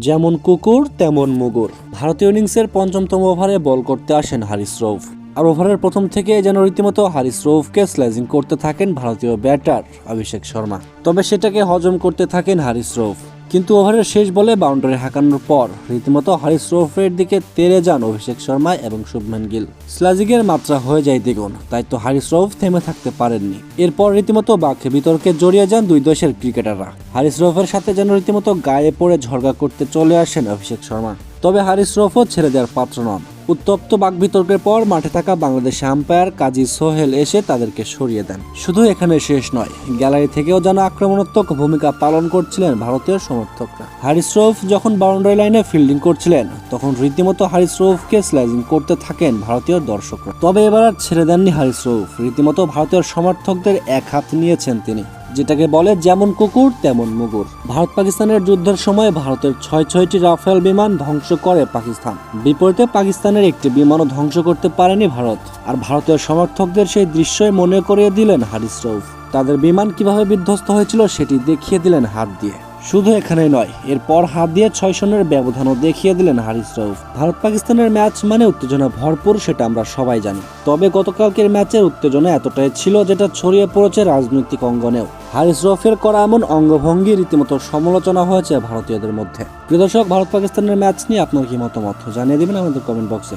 যেমন কুকুর, তেমন মুগুর। ভারতীয় ইনিংসের পঞ্চমতম ওভারে বল করতে আসেন হারিস রৌফ। আর ওভারের প্রথম থেকে যেন রীতিমতো হারিস রৌফকে স্ল্যাজিং করতে থাকেন ভারতীয় ব্যাটার অভিষেক শর্মা। তবে সেটাকে হজম করতে থাকেন হারিস রৌফ। কিন্তু ওভারের শেষ বলে বাউন্ডারি হাঁকানোর পর রীতিমতো হারিস রৌফের দিকে তেরে যান অভিষেক শর্মা এবং শুভমান গিল। স্লাজিগের মাত্রা হয়ে যায় দ্বিগুণ, তাই তো হারিস রৌফ থেমে থাকতে পারেননি। এরপর রীতিমতো বাঘে বিতর্কে জড়িয়ে যান দুই দেশের ক্রিকেটাররা। হারিস রৌফের সাথে যেন রীতিমতো গায়ে পড়ে ঝরগা করতে চলে আসেন অভিষেক শর্মা। তবে হারিস রৌফও ছেড়ে দেওয়ার পাত্র নন। উত্তপ্ত বাক বিতর্কের পর মাঠে থাকা বাংলাদেশ আম্পায়ার কাজী সোহেল এসে তাদেরকে সরিয়ে দেন। শুধু এখানে শেষ নয়, গ্যালারি থেকেও যেন আক্রমণাত্মক ভূমিকা পালন করছিলেন ভারতীয় সমর্থকরা। হারিস রৌফ যখন বাউন্ডারি লাইনে ফিল্ডিং করছিলেন, তখন রীতিমতো হারিস রৌফকে স্ল্যাজিং করতে থাকেন ভারতীয় দর্শকরা। তবে এবার আর ছেড়ে দেননি হারিস রৌফ রীতিমতো ভারতীয় সমর্থকদের এক হাত নিয়েছেন তিনি। যেটাকে বলে যেমন কুকুর, তেমন মুগুর। ভারত পাকিস্তানের যুদ্ধের সময় ভারতের ছয় ছয়টি রাফেল বিমান ধ্বংস করে পাকিস্তান। বিপরীতে পাকিস্তানের একটি বিমানও ধ্বংস করতে পারেনি ভারত। আর ভারতের সমর্থকদের সেই দৃশ্যই মনে করিয়ে দিলেন হারিস রৌফ তাদের বিমান কীভাবে বিধ্বস্ত হয়েছিল সেটি দেখিয়ে দিলেন হাত দিয়ে। শুধু এখানে নয়, এরপর হাত দিয়ে ছয় শূন্যের ব্যবধানও দেখিয়ে দিলেন হারিস রৌফ ভারত পাকিস্তানের ম্যাচ মানে উত্তেজনা ভরপুর, সেটা আমরা সবাই জানি। তবে গতকালকের ম্যাচের উত্তেজনা এতটাই ছিল যেটা ছড়িয়ে পড়েছে রাজনৈতিক অঙ্গনেও। হারিস রফের করা এমন অঙ্গভঙ্গি রীতিমতো সমালোচনা হয়েছে ভারতীয়দের মধ্যে। প্রিয় দর্শক ভারত পাকিস্তানের ম্যাচ নিয়ে আপনার কি মতামত? জানিয়ে দিবেন আমাদের কমেন্ট বক্সে।